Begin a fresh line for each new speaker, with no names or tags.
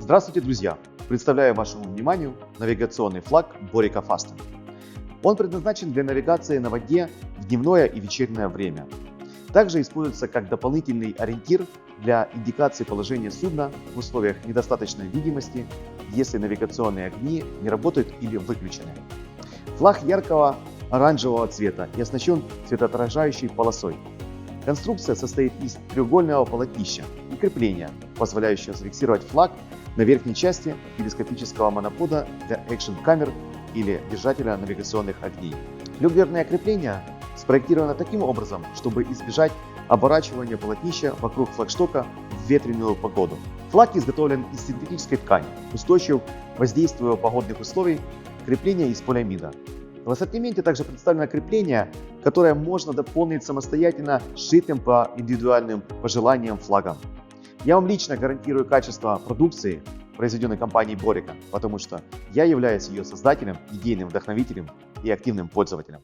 Здравствуйте, друзья! Представляю вашему вниманию навигационный флаг Борика Фаста. Он предназначен для навигации на воде в дневное и вечернее время. Также используется как дополнительный ориентир для индикации положения судна в условиях недостаточной видимости, если навигационные огни не работают или выключены. Флаг яркого оранжевого цвета и оснащен светоотражающей полосой. Конструкция состоит из треугольного полотнища крепления, позволяющего зафиксировать флаг на верхней части телескопического монопода для экшн-камер или держателя навигационных огней. Люгерное крепление спроектировано таким образом, чтобы избежать оборачивания полотнища вокруг флагштока в ветреную погоду. Флаг изготовлен из синтетической ткани, устойчив воздействию погодных условий, крепление из полиамида. В ассортименте также представлено крепление, которое можно дополнить самостоятельно сшитым по индивидуальным пожеланиям флагом. Я вам лично гарантирую качество продукции, произведенной компанией Борика, потому что я являюсь ее создателем, идейным вдохновителем и активным пользователем.